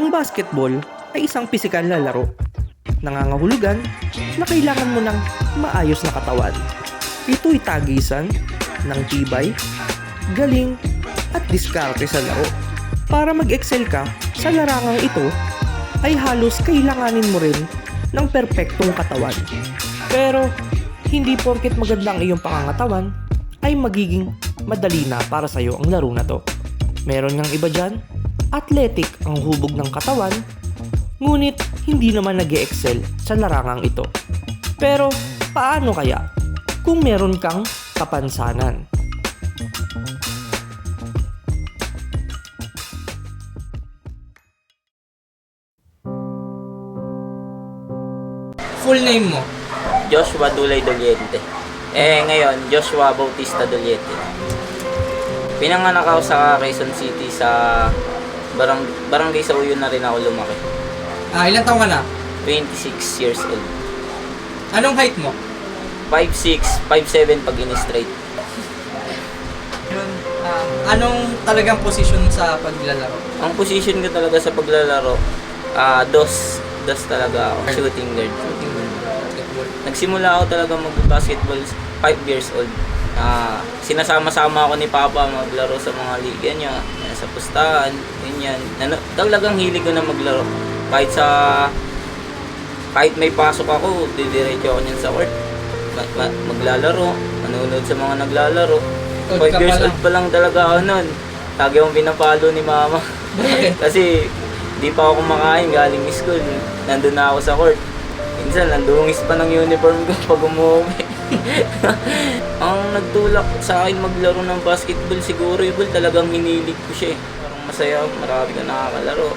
Ang basketball ay isang pisikal na laro. Nangangahulugan na kailangan mo ng maayos na katawan. Ito'y tagisan ng tibay, galing, at diskarte sa laro. Para mag-excel ka sa larangang ito, ay halos kailanganin mo rin ng perpektong katawan. Pero, hindi porket maganda ang iyong pangangatawan, ay magiging madali na para sa'yo ang laro na to. Meron ngang iba dyan, athletic ang hubog ng katawan, ngunit hindi naman nag excel sa larangang ito. Pero, paano kaya kung meron kang kapansanan? Full name mo? Joshua Dulay Doliente. Eh, ngayon, Joshua Bautista Doliente. Pinanganak ako sa Quezon City sa barang barangay sa Uyo na rin ako lumaki. Ah, ilang taong ka na? 26 years old. Anong height mo? 5'6", 5'7" pag in-straight. Um, anong talagang position sa paglalaro? Ang position ko talaga sa paglalaro, ah dos, dos talaga ako, shooting guard. Basketball. Nagsimula ako talaga mag-basketball 5 years old. Ah, sinasama-sama ako ni Papa maglaro sa mga liga niya, sa pustahan, ganyan. Nano- talagang hilig ko na maglaro. Kahit sa kahit may pasok ako, didiretso ako niyan sa court. Ma- ma- maglalaro, manonood sa mga naglalaro. Old 5 ka years pa old pa lang talaga ako noon. Lagi akong pinapalo ni mama. Bakit? Kasi di pa ako kumakain galing school. Nandun na ako sa court. Minsan, nandungis pa ng uniform ko pag umuwi. Ang nagtulak sa akin maglaro ng basketball siguro yung talagang hinilig ko siya eh. Masaya, marami ka nakakalaro.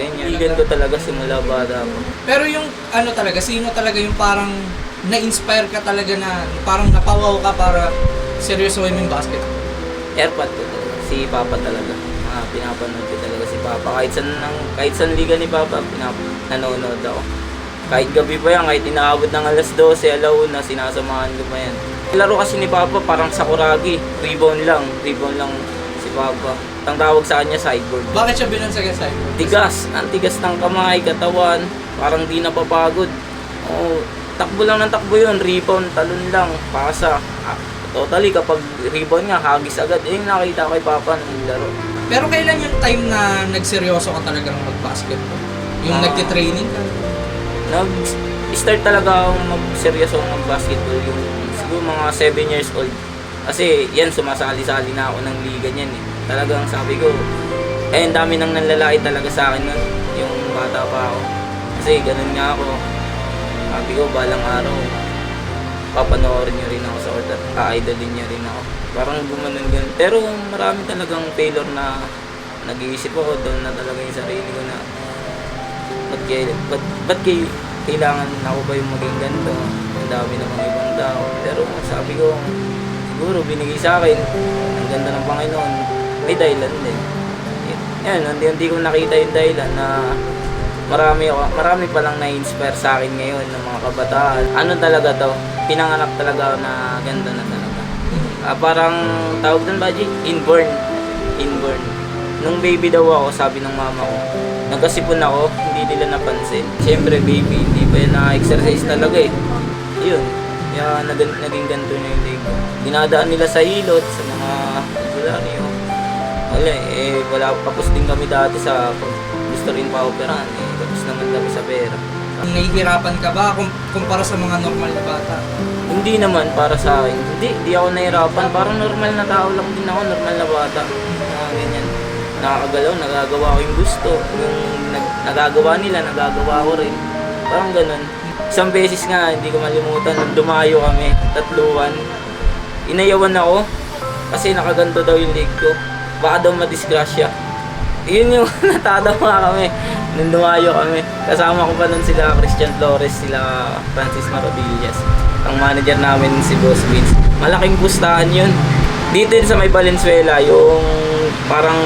Ganyan. Hiligan ko talaga simula bata ako. Pero yung ano talaga, sino talaga yung parang na-inspire ka talaga na parang napawaw ka para seryosohin mo yung basketball? Airpot ko talaga. Si Papa talaga. Ah, pinapanood ko talaga si Papa. Kahit saan, ng, kahit saan liga ni Papa, pinap nanonood ako. Kahit gabi pa yan, kahit inaabot ng alas 12, alauna, sinasamahan ko pa yan. Laro kasi ni Papa parang sakuragi. Rebound lang. Rebound lang si Papa. Ang tawag sa kanya sideboard. Bakit siya binansag sa side? Tigas. Ang tigas ng kamay, katawan. Parang di napapagod. Oo. takbo lang ng takbo yun. Rebound, talon lang. Pasa. Ah, totally, kapag rebound nga, hagis agad. Eh, nakita kay Papa nung laro. Pero kailan yung time na nagseryoso ka talagang mag-basketball? Yung Ah. nagtitraining ka? Nag-start talaga akong mag-seryoso mag-basketball yung siguro mga 7 years old. Kasi yan, sumasali-sali na ako ng liga niyan eh. Talagang sabi ko, eh, ang dami nang nanlalaki talaga sa akin nun, yung bata pa ako. Kasi ganun nga ako. Sabi ko, balang araw, papanoorin niyo rin ako sa court at a-idolin niyo rin ako. Parang gumanon ganun. Pero marami talagang failure na nag-iisip ako doon na talaga yung sarili ko na ba't, kay, ba't, ba't kay, kailangan ako ba yung maging ganito? Ang dami namang ibang tao. Pero sabi ko, siguro binigay sa akin, ang ganda ng Panginoon, may dahilan din. Yan, hindi ko nakita yung dahilan na marami marami pa lang na-inspire sa akin ngayon ng mga kabataan. Ano talaga to? Pinanganak talaga ako na ganda na talaga. Ah, parang tawag doon ba, G? Inborn. Inborn. Nung baby daw ako, sabi ng mama ko, nagkasipon ako, hindi nila napansin. Siyempre, baby, hindi pa yan na-exercise talaga eh. Yun. Kaya nag naging ganito na yung leg ko. Dinadaan nila sa hilot, sa mga albularyo. Wala eh, wala, tapos din kami dati sa gusto rin pa operahan eh. Tapos naman kami sa pera. Nahihirapan ka ba kum- kumpara sa mga normal na bata? Hindi naman para sa akin. Hindi, di ako nahirapan. Parang normal na tao lang din ako, normal na bata. Mga ganyan. Nakakagalaw, nagagawa ko yung gusto. Yung nag, nagagawa nila, nagagawa ko rin. Parang ganun. Isang beses nga, hindi ko malimutan, dumayo kami, tatluan. Inayawan ako, kasi nakaganto daw yung leg ko. Baka daw madisgrasya. Yun yung natatawa kami nung dumayo kami. Kasama ko pa nun sila Christian Flores, sila Francis Marodillas. Ang manager namin si Boss Vince. Malaking pustahan yun. Dito sa may Valenzuela, yung parang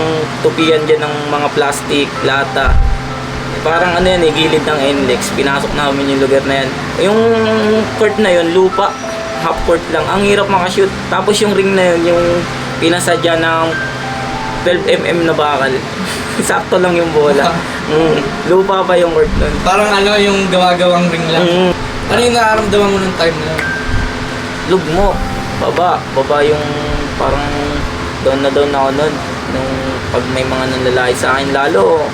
tupian dyan ng mga plastic, lata. Parang ano yan eh, gilid ng NLEX. Pinasok namin yung lugar na yan. Yung court na yun, lupa. Half court lang. Ang hirap makashoot. Tapos yung ring na yun, yung pinasadya ng 12mm na bakal. Sakto lang yung bola. Mm, lupa pa yung court nun. Parang ano, yung gawa-gawang ring lang. Mm, Ano yung nararamdaman mo nung time na yun? lugmo. Baba. Baba yung parang down na down ako nun. Nung pag may mga nanlalait sa akin lalo.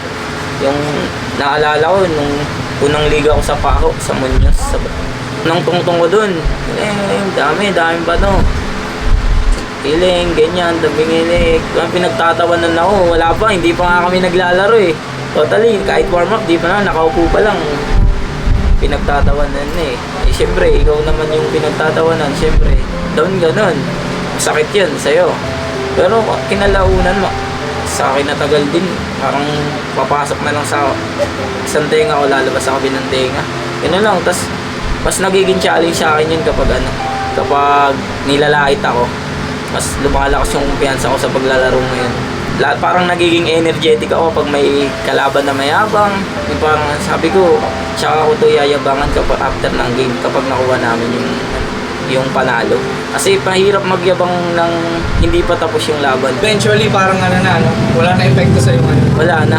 Yung naalala ko nung unang liga ko sa Paco, sa Muñoz. Sa, nang tungtong ko dun. Eh, dami, dami ba to? Iling, ganyan, daming ilig. Ang pinagtatawanan ako, wala pa, hindi pa nga kami naglalaro eh. Totally, kahit warm up, di pa na, nakaupo pa lang. Pinagtatawanan na eh. Eh, syempre, ikaw naman yung pinagtatawanan, syempre. Down ganun. Sakit yun sa'yo. Pero kinalaunan mo, sa akin natagal din. Parang papasok na lang sa isang tenga o lalabas sa kabilang tenga. Ganun lang. Tapos, mas nagiging challenge sa akin yun kapag ano, kapag nilalait ako mas lumalakas yung kumpiyansa ko sa paglalaro ngayon. La, parang nagiging energetic ako pag may kalaban na mayabang. Yung parang sabi ko, tsaka ako to yayabangan kapag after ng game kapag nakuha namin yung yung panalo. Kasi pahirap magyabang ng hindi pa tapos yung laban. Eventually, parang ano na, ano, wala na epekto sa'yo ngayon. Wala na.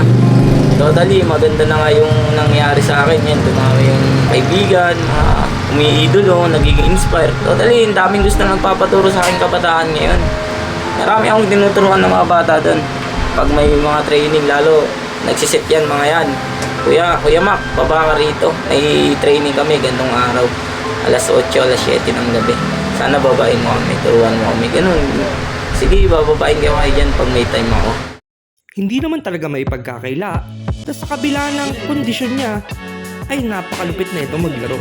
Totally, maganda na nga yung nangyari sa akin yan. Dumami yung kaibigan, mga umiidolo, nagiging inspired. Totally, ang daming gusto na nagpapaturo sa akin kabataan ngayon. Marami akong tinuturuan ng mga bata doon. Pag may mga training, lalo nagsisit yan mga yan. Kuya, Kuya Mac, baba ka rito. May training kami gandong araw. Alas 8, alas 7 ng gabi. Sana babain mo kami, turuan mo kami. Ganun. Sige, bababain kayo kayo dyan pag may time ako. Hindi naman talaga may pagkakaila. Sa kabila ng kondisyon niya, ay napakalupit na ito maglaro.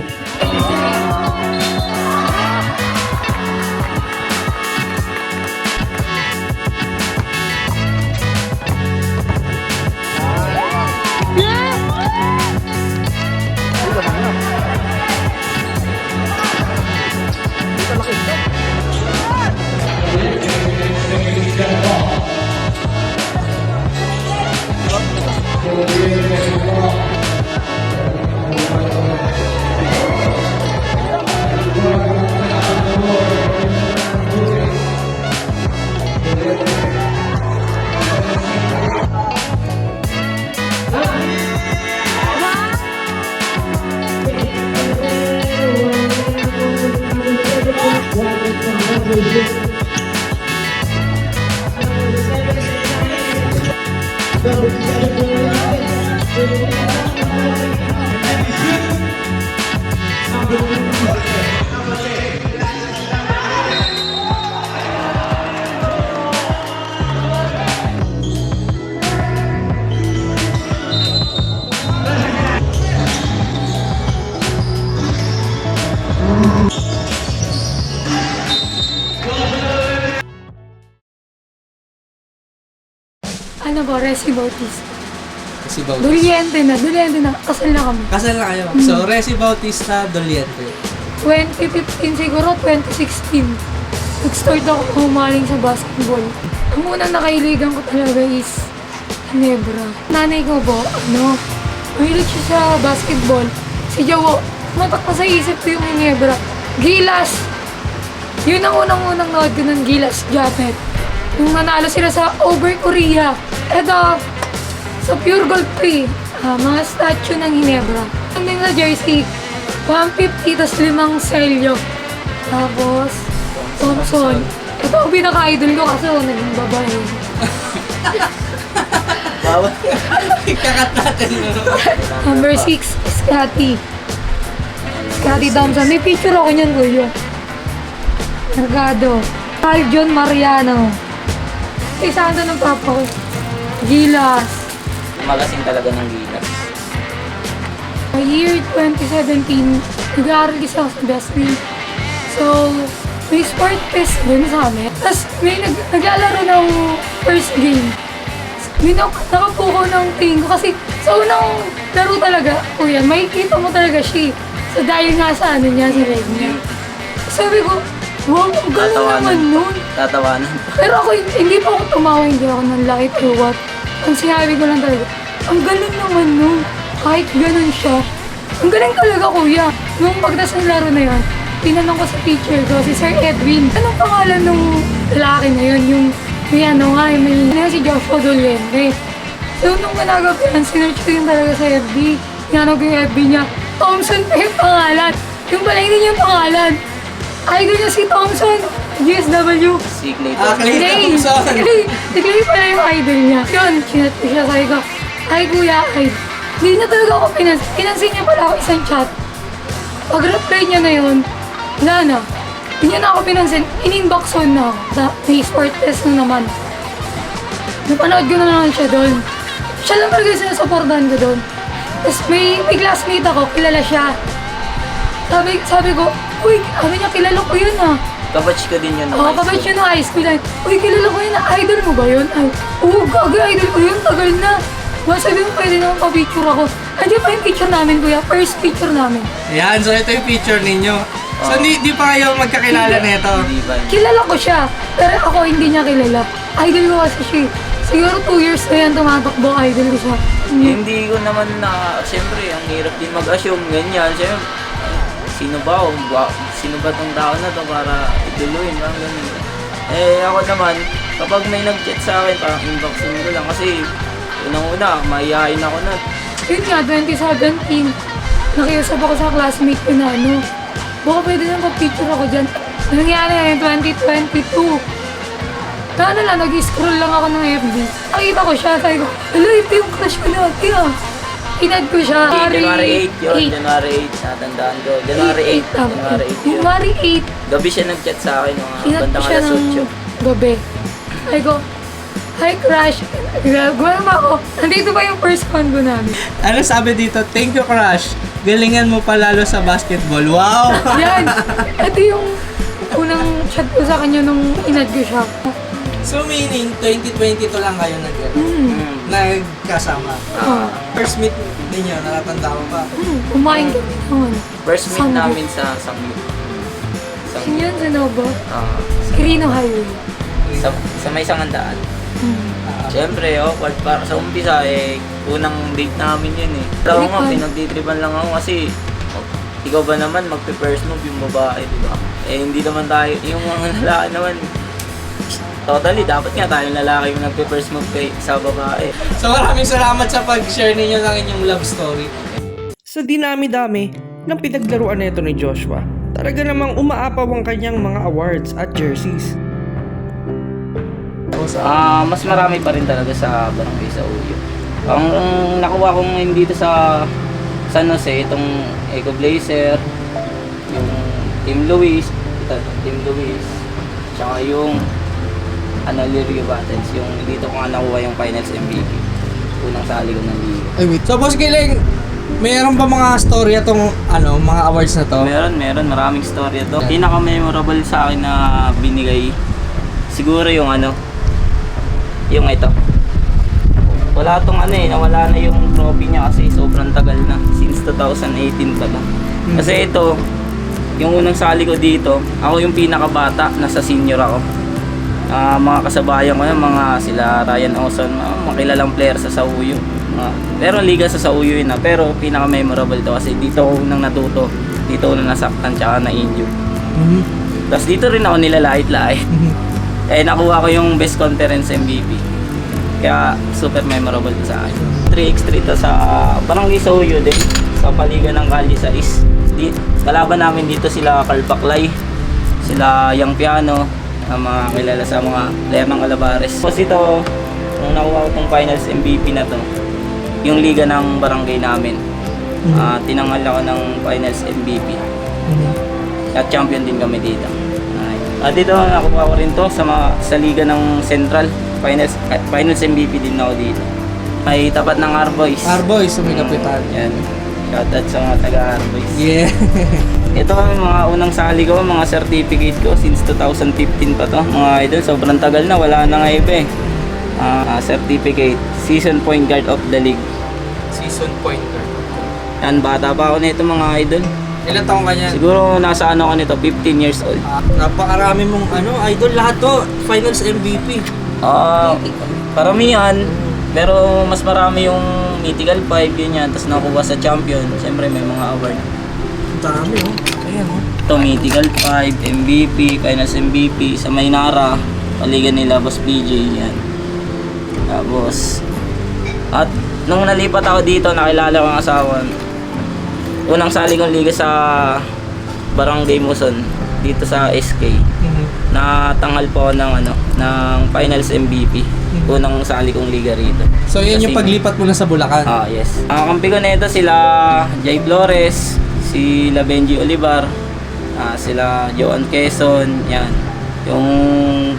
Ano ba, Resi Bautista? Si Bautista. Doliente na, Doliente na. Kasal na kami. Kasal na kayo. So, Resi Bautista Doliente. 2015 siguro, 2016. Nag-start ako humaling sa basketball. Ang unang nakailigan ko talaga is Ginebra. Nanay ko po, ano, mahilig siya sa basketball. Si Jawo, matak pa sa isip ko yung Ginebra. Gilas! Yun ang unang-unang nood ko ng Gilas Japet. Nung nanalo sila sa Over Korea. Eto, sa Pure Gold 3, ah, mga statue ng Ginebra. Ang sa jersey, 150 tas limang selyo. Tapos, Thompson. Ito ang pinaka-idol ko kasi ako naging babae. Bawat Kakat natin. Number 6, Scotty. Scotty Thompson. May picture ako niyan, kuya. Mercado. Carl John Mariano. Isa ng papa ko. Gilas. Magasin talaga ng gilas. Year 2017, nag-aaral kasi ako sa Bestie. So, may sport fest dun sa amin. Tapos may nag naglalaro ng first game. May nak nakapuko ng tingin ko kasi sa unang laro talaga, kuya, makikita mo talaga siya. eh. So dahil nga sa ano niya, sa leg niya. Sabi ko, wow, Tatawanan. naman nun. Tatawanan. Pero ako, hindi pa ako tumawa, hindi ako nang laki or what. Ang sinabi ko lang talaga, ang galing naman nun. Kahit ganun siya. Ang galing talaga, kuya. Nung pagdas ng laro na yun, tinanong ko sa teacher ko, si Sir Edwin, anong pangalan nung lalaki na yun? Yung may ano nga, may ano si Joshua Dolente. So, nung managaw ko yan, sinerch ko talaga sa FB. Tinanong ko yung FB niya, Thompson pa yung pangalan. Yung pala hindi niya yung pangalan. Idol niya si Thompson, GSW. Si Clay Ah, Clay Clay! Thompson. Si Clay! Si Clay pala yung idol niya. Yun, chinat ko siya, sabi ko, Ay kuya, ay. Hindi niya talaga ako pinans. Pinansin niya pala ako isang chat. Pag-reply niya na yun, wala na. Hindi niya na ako pinansin. In-inbox on na ako. Sa may sport test na naman. Napanood ko na naman siya doon. Siya lang talaga yung sinusuportahan ko doon. Tapos may, may classmate ako, kilala siya. Sabi, sabi ko, uy, sabi niya, kilala ko yun ah. Kabatch ko din yun. Oo, oh, kabait siya ng high school. Ay, Uy, kilala ko yun. Idol mo ba yun? Ay, oo, gago, idol ko yun. Tagal na. Ba, sabi mo, pwede naman pa-picture ako. Andiyan pa yung picture namin, kuya. First picture namin. Ayan, so ito yung picture ninyo. So, Oh. di, di pa kayo magkakilala nito. Hindi ba? Kilala ko siya, pero ako hindi niya kilala. Idol ko kasi siya. eh. Siguro two years na yan tumatakbo, idol ko siya. Hindi. Hindi ko naman na, siyempre, ang hirap din mag-assume, ganyan. Siyempre, sino ba, o ba sino ba tong tao na to para iduluin, parang ganun. Eh, ako naman, kapag may nag-chat sa akin, parang inboxin ko lang kasi unang-una, mahihain ako na. Yun nga, 2017, nakiusap ako sa classmate ko na ano, baka pwede na pa-picture ako dyan. Nangyari ngayon, 2022. Na ano lang, nag-scroll lang ako ng FB. Nakita ko siya, sabi ko, hala, ito yung crush ko dati ah. Inad ko siya. January 8 yun, 8. January 8, natandaan ko. January 8, January 8 yun. January 8. Gabi siya nag-chat sa akin, mga Inad ko bandang siya alas ng 8. gabi. Sabi ko, Hi crush. Gawin ako. Nandito pa yung first combo namin. Ano sabi dito? Thank you, Crush. Galingan mo pa lalo sa basketball. Wow! Yan. Ito yung unang chat ko sa kanya nung inad ko siya. So, meaning, 2022 lang kayo nag Hmm. nagkasama. Oh. First meet ninyo, nakatanda mo pa. Hmm. Kumain kami noon. First meet Sangyo. namin sa Sangyo. Sangyo. Sino yun sa Nova? Ah, Quirino Highway. sa, sa may sangandaan. Hmm. Siyempre, awkward para sa umpisa eh, unang date namin yun eh. Tawag nga, Tripan. pinagtitripan lang ako kasi oh, ikaw ba naman magpe-first move yung babae, di ba? Eh, hindi naman tayo, yung mga lalaki naman, totally, dapat nga tayong lalaki yung nagpe-first move kay, sa babae. So, maraming salamat sa pag-share ninyo ng inyong love story. Sa dinami-dami ng pinaglaruan nito ni Joshua, talaga namang umaapaw ang kanyang mga awards at jerseys. Ah, mas marami pa rin talaga sa barangay sa Uyo. Ang, ang nakuha kong hindi dito sa San Jose, itong Eco Blazer, yung Team Luis, ito, Team Luis, tsaka yung ano, Lirio Battles, yung dito ko nga nakuha yung Finals MVP. Unang sali ko ng liga. Ay, wait. So, Boss Giling, mayroon ba mga story itong ano, mga awards na to? Meron, meron. Maraming story ito. Pinaka-memorable sa akin na binigay, siguro yung ano, yung ito. Wala tong ano eh, nawala na yung trophy niya kasi sobrang tagal na. Since 2018 pa to. Kasi ito, yung unang sali ko dito, ako yung pinakabata, nasa senior ako. Ah, mga kasabayan ko yan, mga sila Ryan Oson, mga, mga kilalang player sa Sauyo. Mga, pero liga sa Sauyo yun na, pero pinaka-memorable to kasi dito ako nang natuto. Dito ako na nasaktan tsaka na-injure. Mhm. Tapos dito rin ako nilalait-lait. eh nakuha ko yung best conference MVP. Kaya super memorable sa akin. 3x3 to sa Barangay Sauyo din. Sa paligan ng Kali sa Is. Di, kalaban namin dito sila Carl Baclay, sila Yang Piano, ang mga kilala sa mga player ng Calabares. Tapos ito, nung nakuha ko tong finals MVP na to, yung liga ng barangay namin. Ah, tinangal ako ng finals MVP. At champion din kami dito. Ay. Ah, dito nakuha ko rin to sa mga, sa liga ng Central. Finals ah, finals MVP din ako dito. Ay tapat ng Arboys. Arboy, so may kapitan. Yan. Shoutout sa mga taga Arboys. Yeah. Ito kami mga unang sali ko, mga certificate ko since 2015 pa to. Mga idol, sobrang tagal na, wala na nga iba eh. Ah, certificate, season point guard of the league. Season pointer. Yan, bata pa ako nito mga idol. Ilan taong ka niyan? Siguro nasa ano ko nito, 15 years old. Ah, napakarami mong ano, idol lahat to. Finals MVP. Ah, paramihan, pero mas marami yung mythical 5 yun yan, tapos nakuha sa champion. Siyempre may mga award. Dami oh. Ayan oh. Ito mythical 5, MVP, finals MVP, sa Maynara, Paligan nila Boss PJ yan. Tapos, at nung nalipat ako dito, nakilala ko ang asawa. Unang sali kong liga sa Barangay Muson dito sa SK. Na tanghal po ng ano, ng Finals MVP. Unang sali kong liga rito. So, yan yung paglipat mo na sa Bulacan. Ah, yes. Ang kampi ko nito sila Jay Flores, sila Benji Olivar, ah, sila Joan Quezon, yan. Yung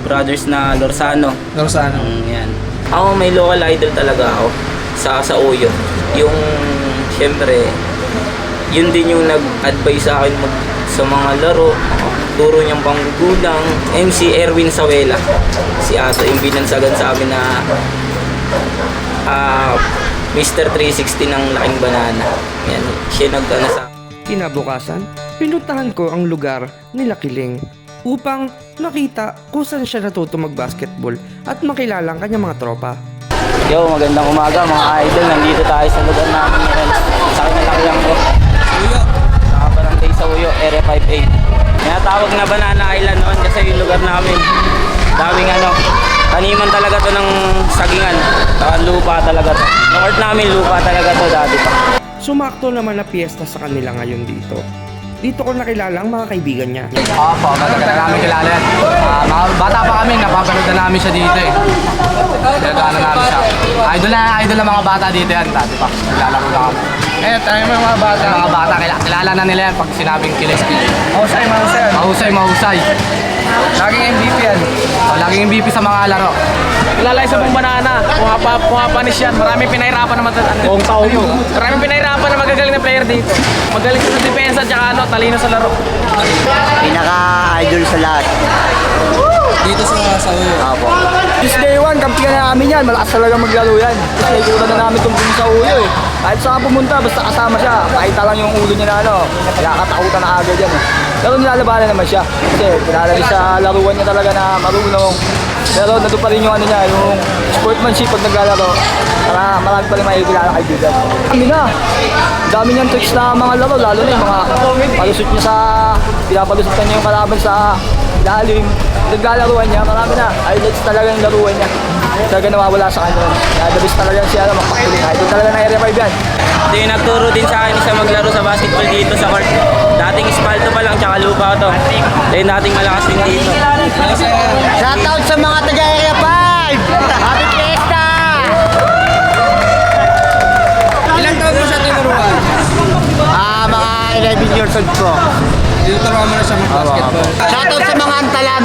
brothers na Lorsano, Rosano. ang yan. Ako may local idol talaga ako sa sa Uyo. Yung syempre yun din yung nag-advise sa akin mag, sa mga laro, turo niyang panggugulang, MC Erwin Sawela. Si Ato yung binansagan sa amin na ah Mr. 360 ng laking banana. Yan, siya nagtana sa Kinabukasan, pinuntahan ko ang lugar nila Kiling upang makita kung saan siya natuto mag-basketball at makilala ang kanyang mga tropa. Yo, magandang umaga mga idol. Nandito tayo sa lugar namin. Sa kinalakihan ko. Uyo. Sa barangay sa Uyo, Area 58. Tinatawag na Banana Island noon kasi yung lugar namin. Daming ano, taniman talaga to ng sagingan. Saka lupa talaga to. Yung earth namin, lupa talaga to dati pa. Sumakto naman na piyesta sa kanila ngayon dito. Dito ko nakilala ang mga kaibigan niya. Opo, matagal na namin kilala yan. Ah, mga bata pa kami, napapanood na namin siya dito eh. Nagano namin siya. Idol na, idol na mga bata dito yan. Dati pa, kilala ko lang kami. Eh, tayo mga mga bata. Mga bata, kilala, kilala na nila yan pag sinabing kilis kilis. Mahusay, mahusay. Mahusay, mahusay. Laging MVP yan. Oh, laging MVP sa mga laro. Lalay sa buong banana. Pumapa, pumapanis yan. Maraming pinahirapan naman. Buong taon yun. Maraming pinahirapan na magagaling na player dito. Magaling sa depensa at ano, talino sa laro. Pinaka-idol sa lahat. Dito sa sa Uyo. Apo. Since day one, kampiyan na namin yan. Malakas talaga maglaro yan. Kasi naikutan na namin tungkol sa ulo eh. Kahit saan pumunta, basta kasama siya. Kahit lang yung ulo niya na ano, nakakatakutan na agad yan eh. Pero nilalabanan naman siya. Kasi kilala rin sa laruan niya talaga na marunong. Pero nandun pa rin yung ano niya, yung sportsmanship pag naglalaro. Para marami pa rin makikilala kaibigan. Kami na. Dami niyang tricks na mga laro, lalo na yung mga palusot niya sa, pinapalusutan niya yung kalaban sa lalim. Naglalaruan niya, marami na. Highlights talaga yung laruan niya. Talaga nawawala sa kanya. Nadabis talaga siya, alam, magpakiling. Idol talaga na area 5 yan. Ito yung nagturo din sa akin sa maglaro sa basketball dito sa court. Dating espalto pa lang, tsaka lupa to. Ito yung dating malakas din dito. Shoutout sa mga taga-area 5! Happy Fiesta! Ilang taon mo siya tinuruan? Ah, mga 11 years old po. Tinuturuan mo na siya mag-basketball. Shoutout sa mga antalan!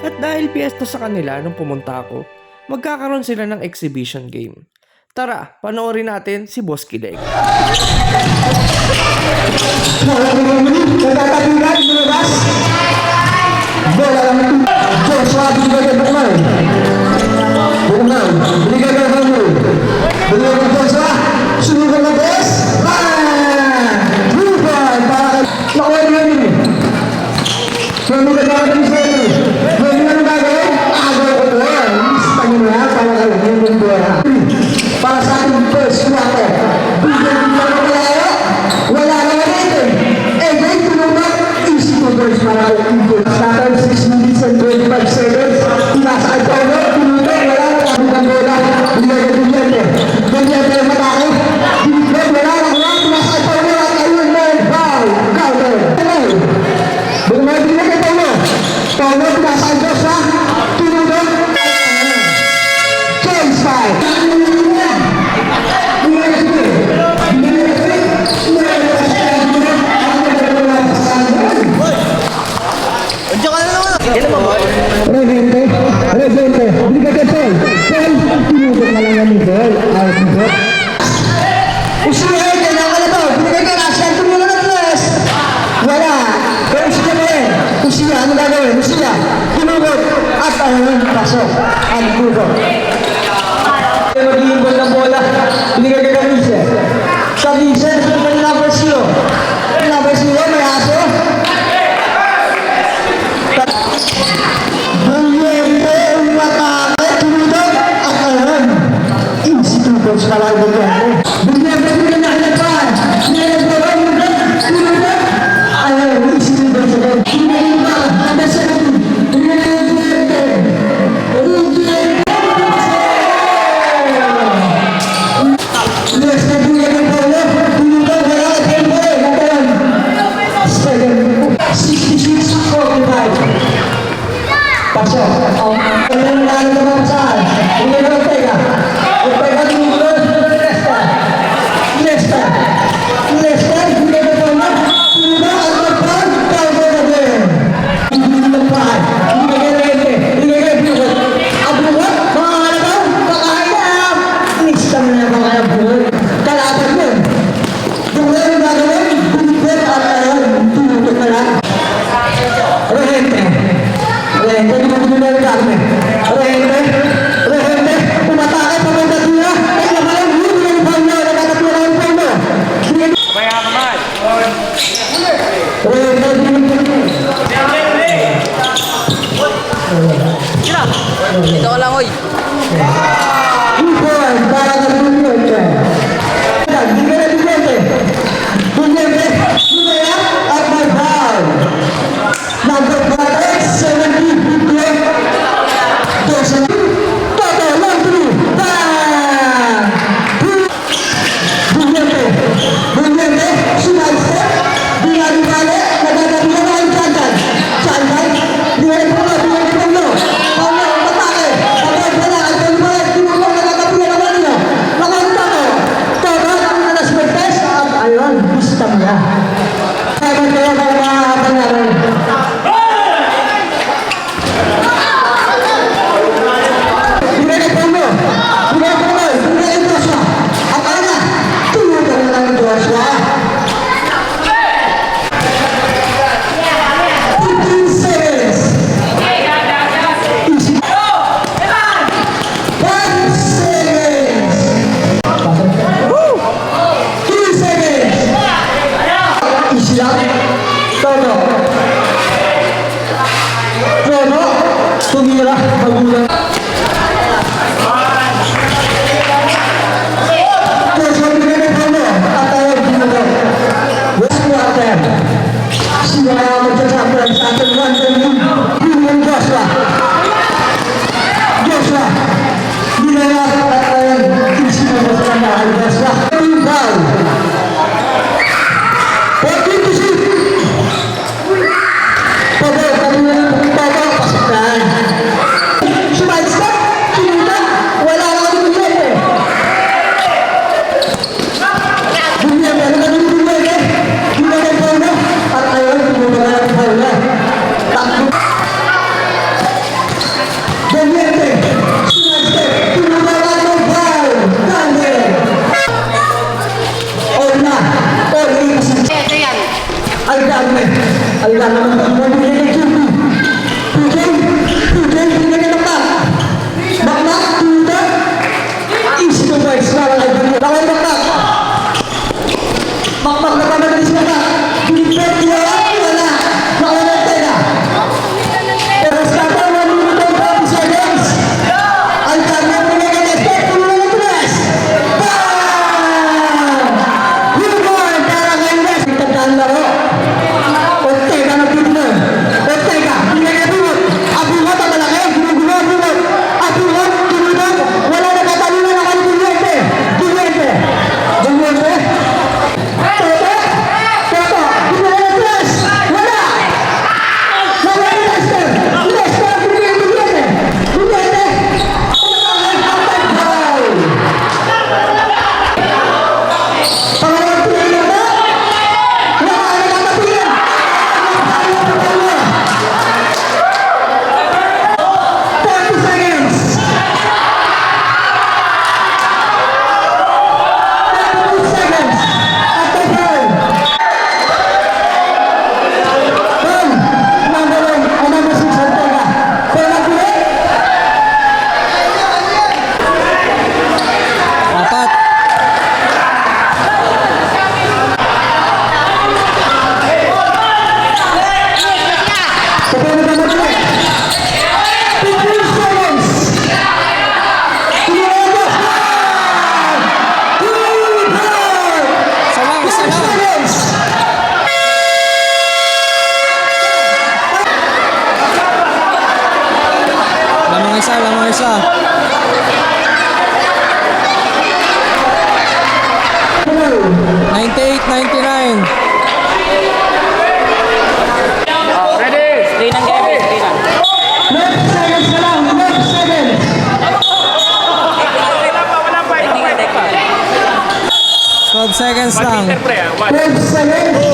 At dahil piyesta sa kanila nung pumunta ako, magkakaroon sila ng exhibition game. Tara, panoorin natin si Boss Kileg. Para Thank you. Bhagwan Makmak na kanan di sana. 12 seconds lang. 12 seconds.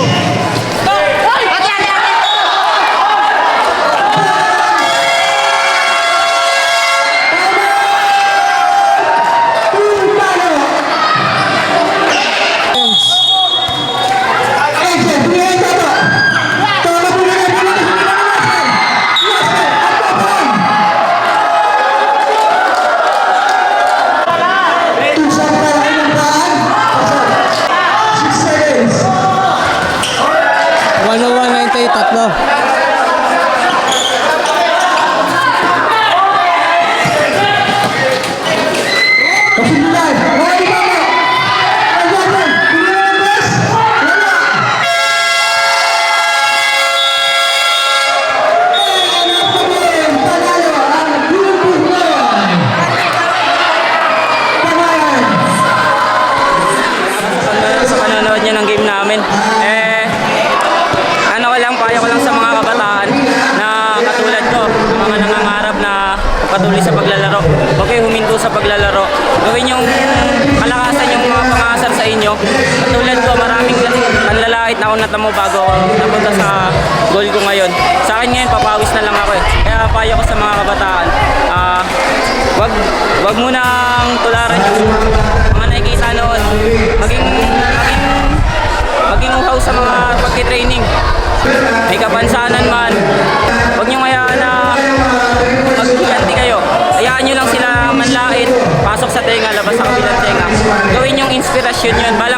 Yun. Balang